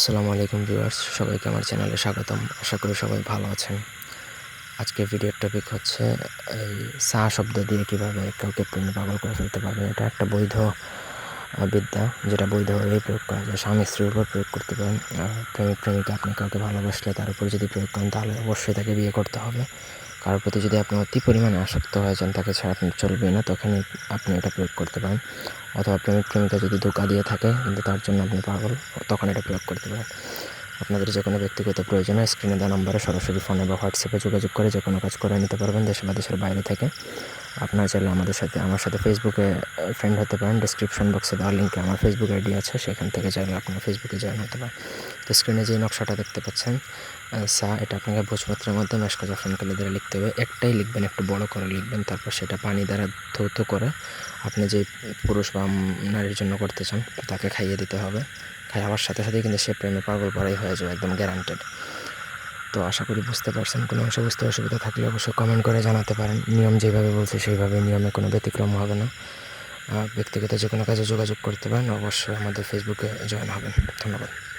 আসসালামু আলাইকুম ভিউয়ার্স, সবাইকে আমার চ্যানেলে স্বাগতম। আশা করি সবাই ভালো আছেন। আজকে ভিডিওর টপিক হচ্ছে এই সা শব্দ দিয়ে কীভাবে কাউকে প্রেমে পাগল করে ফেলতে পারবে। এটা একটা বৈধ বিদ্যা, যেটা বৈধভাবেই প্রয়োগ করা যায়। স্বামী স্ত্রীর উপর প্রয়োগ করতে পারেন। প্রেমিক প্রেমিকা আপনি কাউকে ভালোবাসলে তার উপর যদি প্রয়োগ করেন, তাহলে অবশ্যই তাকে বিয়ে করতে হবে। কারোর প্রতি যদি আপনি অতি পরিমাণে আসক্ত হয়ে যান, তাকে ছাড়া আপনি চলবে না, তখনই আপনি এটা প্রয়োগ করতে পারেন। অথবা প্রেমিক প্রেমিকা যদি ধোকা দিয়ে থাকে, কিন্তু তার জন্য আপনি পাগল, তখন এটা প্রয়োগ করতে পারেন। আপনাদের যে কোনো ব্যক্তিগত প্রয়োজনে স্ক্রিনে দেওয়া নম্বরে সরাসরি ফোনে বা হোয়াটসঅ্যাপে যোগাযোগ করে যে কোনো কাজ করে নিতে পারবেন, দেশে বা দেশের বাইরে থেকে। আপনারা চাইলে আমাদের সাথে, আমার সাথে ফেসবুকে ফ্রেন্ড হতে পারেন। ডিসক্রিপশন বক্সে দেওয়া লিঙ্কে আমার ফেসবুক আইডি আছে, সেখান থেকে চাইলে আপনারা ফেসবুকে জয়েন হতে পারেন। তো স্ক্রিনে যে নকশাটা দেখতে পাচ্ছেন সা এটা আপনাকে ভোজপত্রের মধ্যে মেশকা জাফরান কালি দ্বারা লিখতে হবে। একটাই লিখবেন, একটু বড় করে লিখবেন, তারপর সেটা পানি দ্বারা ধৌত করে আপনি যে পুরুষ বা নারীর জন্য করতে চান, তাকে খাইয়ে দিতে হবে। খাওয়ার সাথে সাথে কিন্তু সে প্রেমে পাগল পড়াই হয়ে যাবে, একদম গ্যারান্টেড তো আশা করি বুঝতে পারছেন। কোনো অংশ বুঝতে অসুবিধা থাকলে অবশ্যই কমেন্ট করে জানাতে পারেন। নিয়ম যেভাবে বলছে সেইভাবে নিয়মে কোনো ব্যতিক্রম হবে না। ব্যক্তিগত যে কোনো কাজে যোগাযোগ করতে পারেন, অবশ্যই আমাদের ফেসবুকে জয়েন হবেন। ধন্যবাদ।